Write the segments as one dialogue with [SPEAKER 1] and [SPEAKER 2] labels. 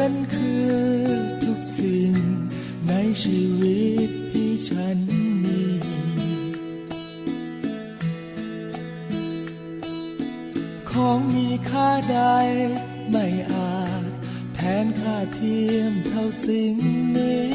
[SPEAKER 1] นั้นคือทุกสิ่งในชีวิตที่ฉันมีของมีค่าใดไม่อาจแทนค่าเทียมเท่าสิ่งนี้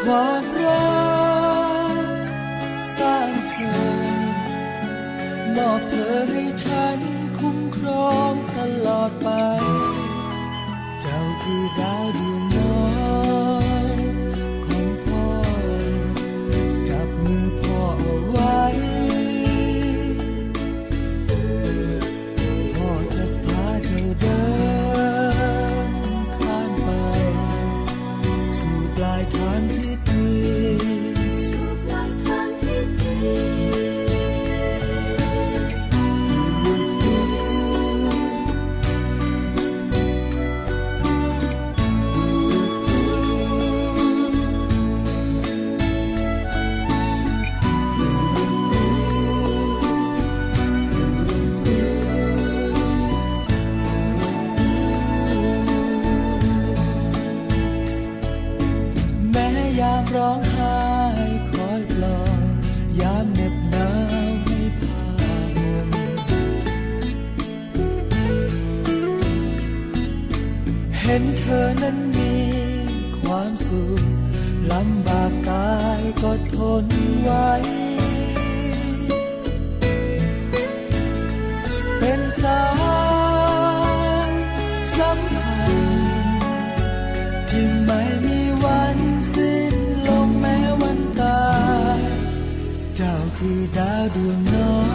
[SPEAKER 1] ความรักสร้างเธอ มอบเธอให้ฉัน ตลอดไป เจ้าคือดาวดวง นเธอนั้นมีความสุขลำบากตายก็ทนไว้ เป็นสายสัมพันธ์ที่ไม่มีวันสิ้นลงแม้วันตาย เจ้าคือดาวดวงน้อย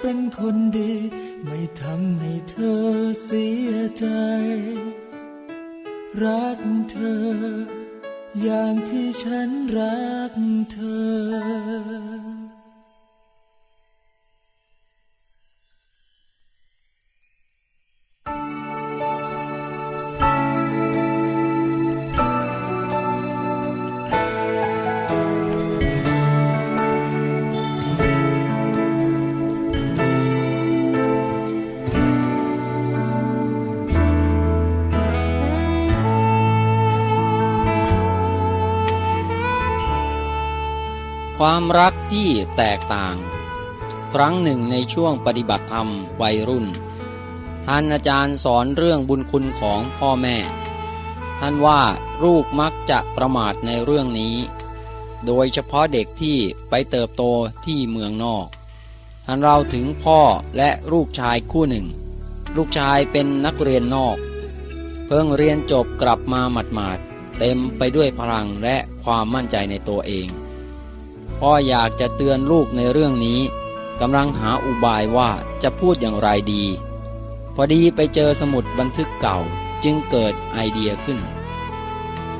[SPEAKER 1] เป็นคนดี ไม่ทำให้เธอเสียใจ รักเธอ อย่างที่ฉันรักเธอ
[SPEAKER 2] ความรักที่แตกต่าง ครั้งหนึ่งในช่วงปฏิบัติธรรมวัยรุ่น ท่านอาจารย์สอนเรื่องบุญคุณของพ่อแม่ ท่านว่าลูกมักจะประมาทในเรื่องนี้ โดยเฉพาะเด็กที่ไปเติบโตที่เมืองนอก ท่านเราถึงพ่อและลูกชายคู่หนึ่ง ลูกชายเป็นนักเรียนนอก เพิ่งเรียนจบกลับมาหมาดๆเต็มไปด้วยพลังและความมั่นใจในตัวเอง พ่ออยากจะเตือนลูกในเรื่องนี้กำลังหาอุบายว่าจะพูดอย่างไรดี พอดีไปเจอสมุดบันทึกเก่าจึงเกิดไอเดียขึ้น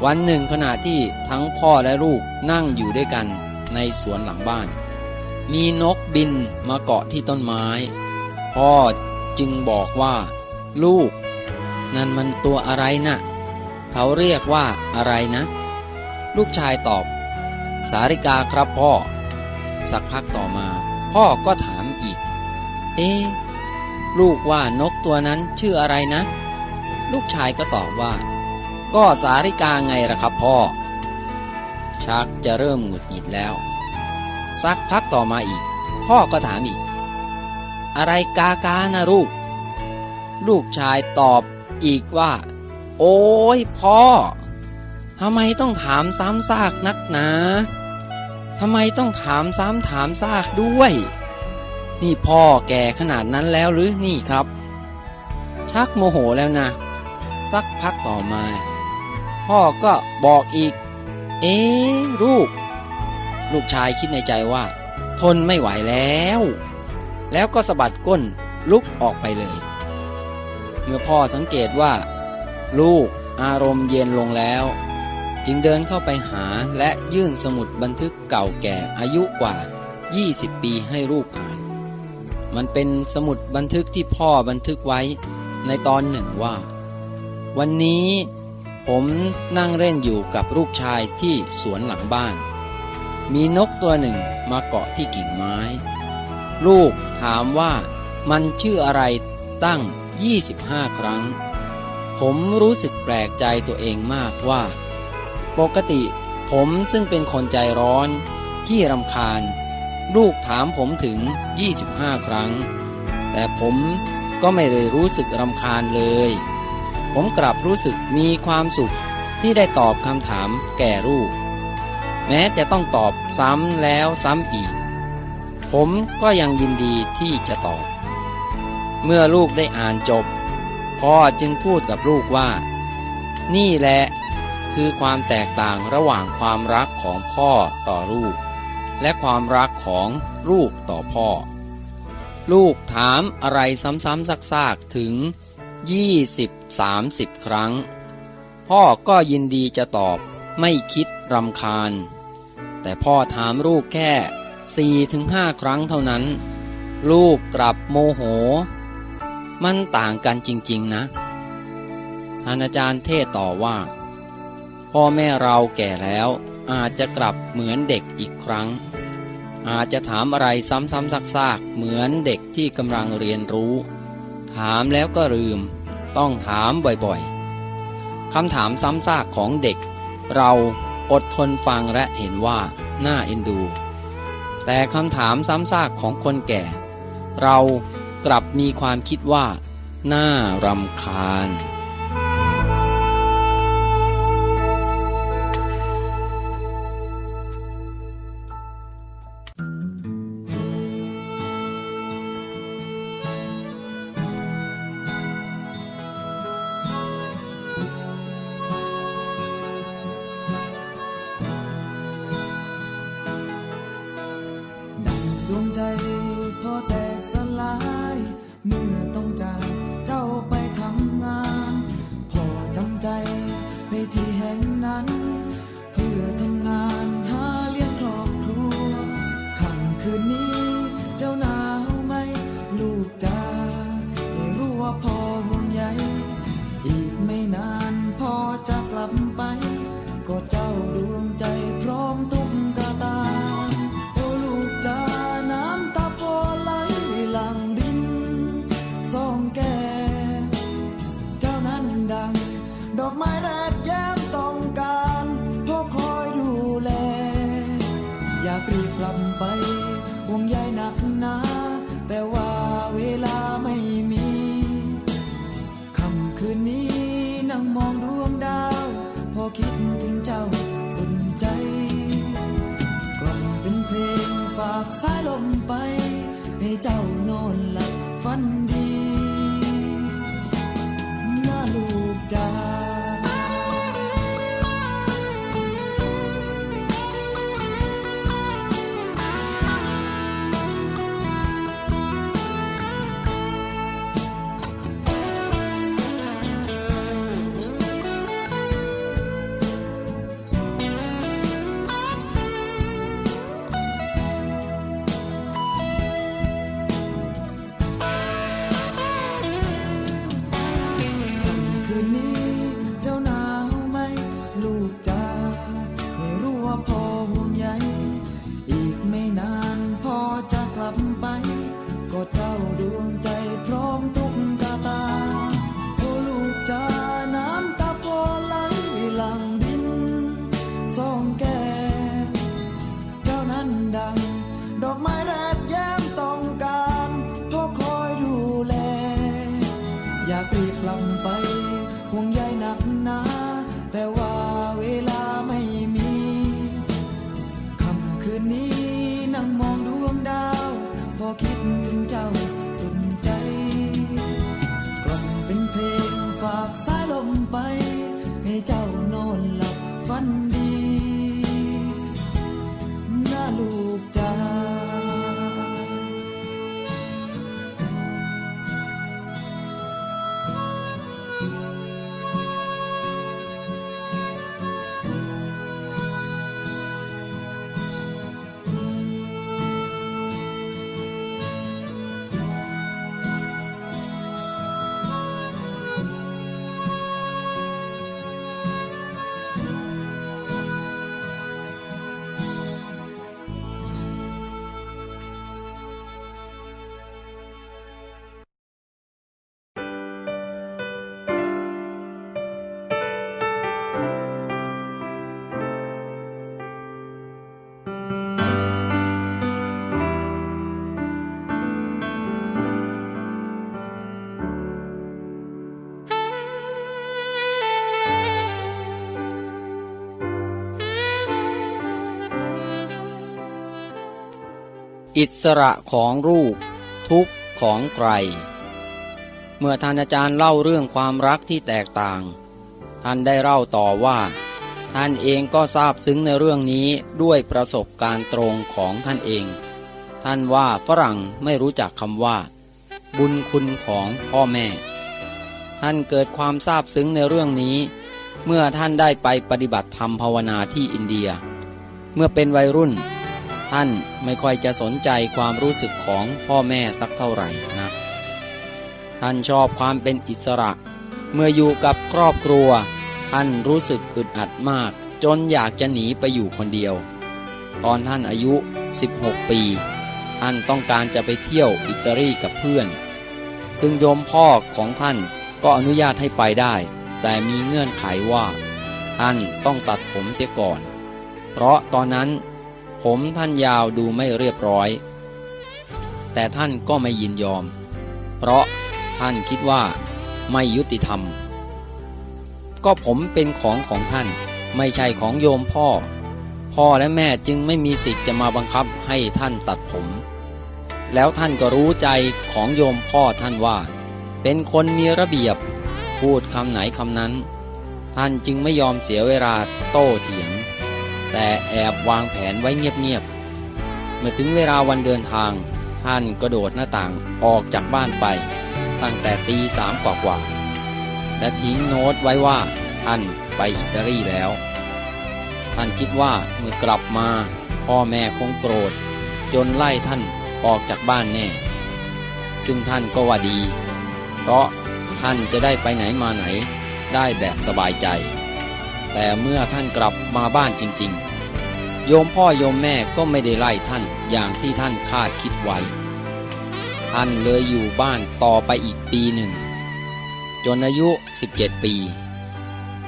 [SPEAKER 2] วันหนึ่งขณะที่ทั้งพ่อและลูกนั่งอยู่ด้วยกันในสวนหลังบ้าน มีนกบินมาเกาะที่ต้นไม้ พ่อจึงบอกว่า ลูก นั่นมันตัวอะไรนะ่ะ เขาเรียกว่าอะไรนะ ลูกชายตอบ สาริกาครับพ่อ สักพักต่อมา พ่อก็ถามอีก เอ๊ลูกว่านกตัวนั้นชื่ออะไรนะ ลูกชายก็ตอบว่า ก็สาริกาไงล่ะครับพ่อ ชักจะเริ่มหงุดหงิดแล้ว สักพักต่อมาอีก พ่อก็ถามอีก อะไรกากานะลูก ลูกชายตอบอีกว่า โอ้ยพ่อ ทำไมต้องถามซ้ำซากนักหนาทำไมต้องถามซ้ำถามซากด้วย นี่พ่อแก่ขนาดนั้นแล้วหรือนี่ครับ ชักโมโหแล้วนะ สักพักต่อมา พ่อก็บอกอีก เอ๊ลูก ลูกชายคิดในใจว่า ทนไม่ไหวแล้ว แล้วก็สะบัดก้นลุกออกไปเลย เมื่อพ่อสังเกตว่า ลูกอารมณ์เย็นลงแล้ว จึงเดินเข้าไปหาและยื่นสมุดบันทึกเก่าแก่อายุกว่า 20 ปีให้ลูกอ่าน มันเป็นสมุดบันทึกที่พ่อบันทึกไว้ในตอนหนึ่งว่า วันนี้ผมนั่งเล่นอยู่กับลูกชายที่สวนหลังบ้าน มีนกตัวหนึ่งมาเกาะที่กิ่งไม้ ลูกถามว่ามันชื่ออะไรตั้ง 25 ครั้ง ผมรู้สึกแปลกใจตัวเองมากว่า ปกติผมซึ่งเป็นคนใจร้อนที่รำคาญ ลูกถามผมถึง 25 ครั้ง แต่ผมก็ไม่เลยรู้สึกรำคาญเลย ผมกลับรู้สึกมีความสุขที่ได้ตอบคำถามแก่ลูก แม้จะต้องตอบซ้ำแล้วซ้ำอีก ผมก็ยังยินดีที่จะตอบ เมื่อลูกได้อ่านจบ พ่อจึงพูดกับลูกว่า นี่แหละ คือความแตกต่างระหว่างความรักของพ่อต่อลูก และความรักของลูกต่อพ่อ ลูกถามอะไรซ้ำๆซากๆถึง 20-30 ครั้ง พ่อก็ยินดีจะตอบไม่คิดรำคาญ แต่พ่อถามลูกแค่4-5 ครั้งเท่านั้น ลูกกลับโมโห มันต่างกันจริง ๆ นะท่านอาจารย์เทศต่อว่า พ่อแม่เราแก่แล้ว อาจจะกลับเหมือนเด็กอีกครั้ง อาจจะถามอะไรซ้ำๆซากๆ เหมือนเด็กที่กำลังเรียนรู้ ถามแล้วก็ลืม ต้องถามบ่อยๆคำถามซ้ำซากของเด็ก เราอดทนฟังและเห็นว่าน่าเอ็นดู แต่คำถามซ้ำซากของคนแก่ เรากลับมีความคิดว่า น่ารำคาญ
[SPEAKER 1] ลู จะ
[SPEAKER 3] กลับ
[SPEAKER 2] อิสระของลูกทุกข์ของใคร เมื่อท่านอาจารย์เล่าเรื่องความรักที่แตกต่าง ท่านได้เล่าต่อว่า ท่านเองก็ทราบซึ้งในเรื่องนี้ด้วยประสบการณ์ตรงของท่านเอง ท่านว่าฝรั่งไม่รู้จักคำว่า บุญคุณของพ่อแม่ ท่านเกิดความทราบซึ้งในเรื่องนี้ เมื่อท่านได้ไปปฏิบัติธรรมภาวนาที่อินเดีย เมื่อเป็นวัยรุ่น ท่านไม่ค่อยจะสนใจความรู้สึกของพ่อแม่สักเท่าไหร่นะท่านชอบความเป็นอิสระ เมื่ออยู่กับครอบครัว ท่านรู้สึกอึดอัดมาก จนอยากจะหนีไปอยู่คนเดียว ตอนท่านอายุ 16 ปี ท่านต้องการจะไปเที่ยวอิตาลีกับเพื่อน ซึ่งโยมพ่อของท่านก็อนุญาตให้ไปได้ แต่มีเงื่อนไขว่า ท่านต้องตัดผมเสียก่อน เพราะตอนนั้น ผมท่านยาวดูไม่เรียบร้อย แต่ท่านก็ไม่ยินยอม เพราะท่านคิดว่าไม่ยุติธรรม ก็ผมเป็นของของท่านไม่ใช่ของโยมพ่อ พ่อและแม่จึงไม่มีสิทธิ์จะมาบังคับให้ท่านตัดผม แล้วท่านก็รู้ใจของโยมพ่อท่านว่า เป็นคนมีระเบียบ พูดคำไหนคำนั้น ท่านจึงไม่ยอมเสียเวลาโต้เถียง แต่แอบวางแผนไว้เงียบๆ เมื่อถึงเวลาวันเดินทาง ท่านกระโดดหน้าต่างออกจากบ้านไป ตั้งแต่ตีสามกว่าๆ และทิ้งโน้ตไว้ว่าท่านไปอิตาลีแล้ว ท่านคิดว่าเมื่อกลับมาพ่อแม่คงโกรธ จนไล่ท่านออกจากบ้านแน่ ซึ่งท่านก็ว่าดี เพราะท่านจะได้ไปไหนมาไหนได้แบบสบายใจ แต่เมื่อท่านกลับมาบ้านจริง ๆ โยมพ่อโยมแม่ก็ไม่ได้ไล่ท่านอย่างที่ท่านคาดคิดไว้ ท่านเลยอยู่บ้านต่อไปอีกปีหนึ่ง จนอายุ 17 ปี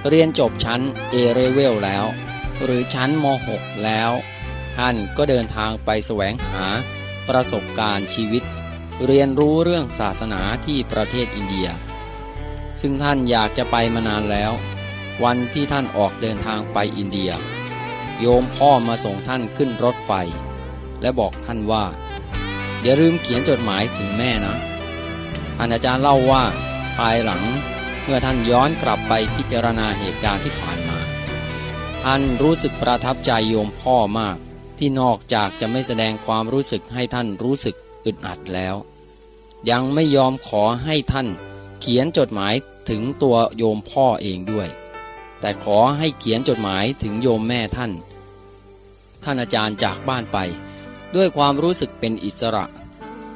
[SPEAKER 2] เรียนจบชั้นเอเรเวลแล้ว หรือชั้นม .6 แล้ว ท่านก็เดินทางไปแสวงหาประสบการณ์ชีวิต เรียนรู้เรื่องศาสนาที่ประเทศอินเดีย ซึ่งท่านอยากจะไปมานานแล้ว วันที่ท่านออกเดินทางไปอินเดีย โยมพ่อมาส่งท่านขึ้นรถไฟและบอกท่านว่า อย่าลืมเขียนจดหมายถึงแม่นะอาจารย์เล่าว่าภายหลังเมื่อท่านย้อนกลับไปพิจารณาเหตุการณ์ที่ผ่านมาท่านรู้สึกประทับใจโยมพ่อมาก ที่นอกจากจะไม่แสดงความรู้สึกให้ท่านรู้สึกอึดอัดแล้ว ยังไม่ยอมขอให้ท่านเขียนจดหมายถึงตัวโยมพ่อเองด้วย แต่ขอให้เขียนจดหมายถึงโยมแม่ท่าน ท่านอาจารย์จากบ้านไป ด้วยความรู้สึกเป็นอิสระ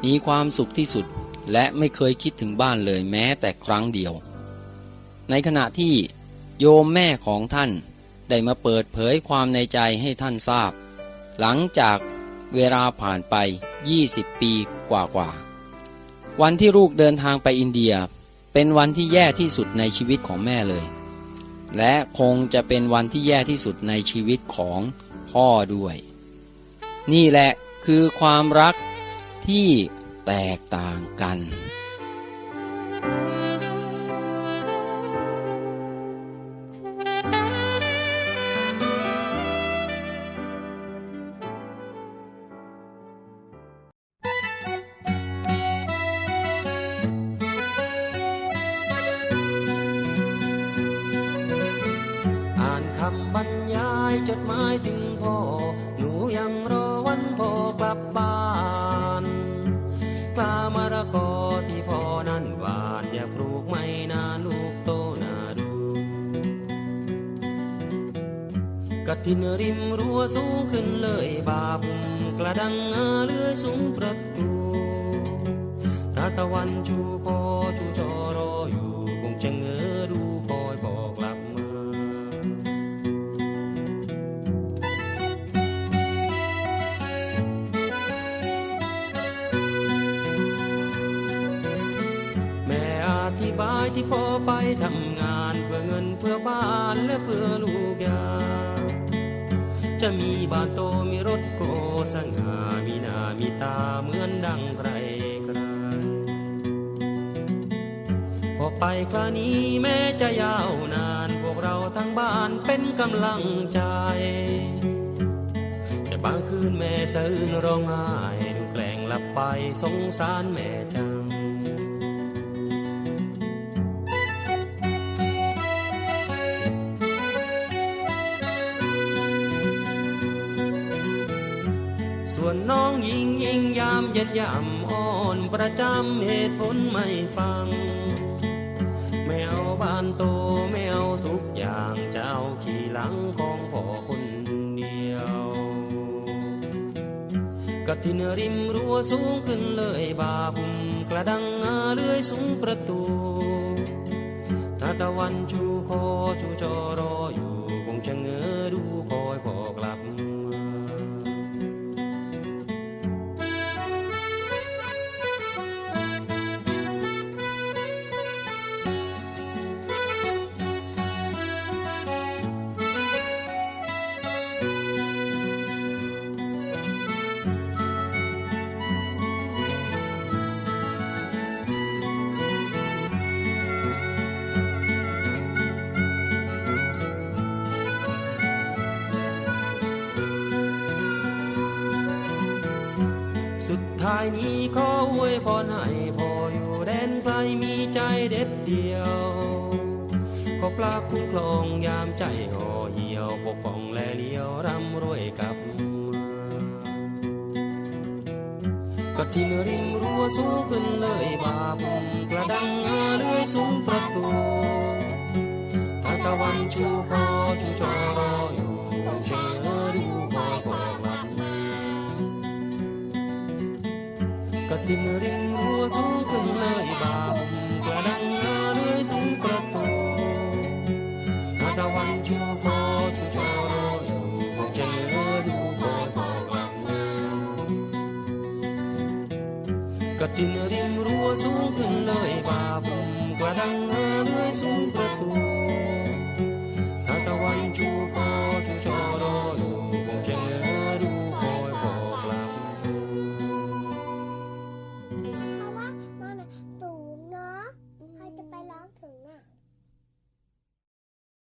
[SPEAKER 2] มีความสุขที่สุดและไม่เคยคิดถึงบ้านเลยแม้แต่ครั้งเดียว ในขณะที่โยมแม่ของท่านได้มาเปิดเผยความในใจให้ท่านทราบ หลังจากเวลาผ่านไป 20 ปีกว่าๆวันที่ลูกเดินทางไปอินเดีย เป็นวันที่แย่ที่สุดในชีวิตของแม่เลย และคงจะเป็นวันที่แย่ที่สุดในชีวิตของพ่อด้วย นี่แหละคือความรักที่แตกต่างกัน
[SPEAKER 4] กระทินริมรั้วสูงขึ้นเลยบาบุมกระดังงาเลือยสูงประตูตาตะวันชูคอชูจอรออยู่คงจะเงอดูคอยบอกกลับมาแม่อธิบายที่พ่อไปทำงานเพื่อเงินเพื่อบ้านและเพื่อลูก จะมีบาโตมีรถโกสง่ามีหน้ามีตาเหมือนดังใครใครพอไปคราวนี้แม้จะยาวนาน พวกเราทั้งบ้านเป็นกำลังใจ แต่บางคืนแม่สะอื้นร้องไห้ดูแกล้งหลับไปสงสารแม่จัง น้องยิงยิงยามเย็นยามอ่อนประจำเหตุผลไม่ฟังไม่เอาบ้านโตไม่เอาทุกอย่างจะเอาขี่หลังของพ่อคนเดียวกระทินริมรั้วสูงขึ้นเลยบาบุมกระดังงาเลื่อยสูงประตูถ้าตะวันชูคอชูจอรอ ท้ายนี้ขออวยพรให้พ่ออยู่แดนไกลมีใจเด็ดเดียว ขอปลาคุ้มครองยามใจห่อเหี่ยวปกป้องและเลี้ยวร่ำรวยกลับมาก็ที่ริมรั้วสูงขึ้นเลยบาบุมกระดังงาเลื่อยสูงประตูถ้าตะวันชูคอชูจอรออยู่ กระตินริมรั้วสูงขึ้นเลยบาบุมกระดังงาเลื่อยสูงประตูถ้าตะวันชูคอ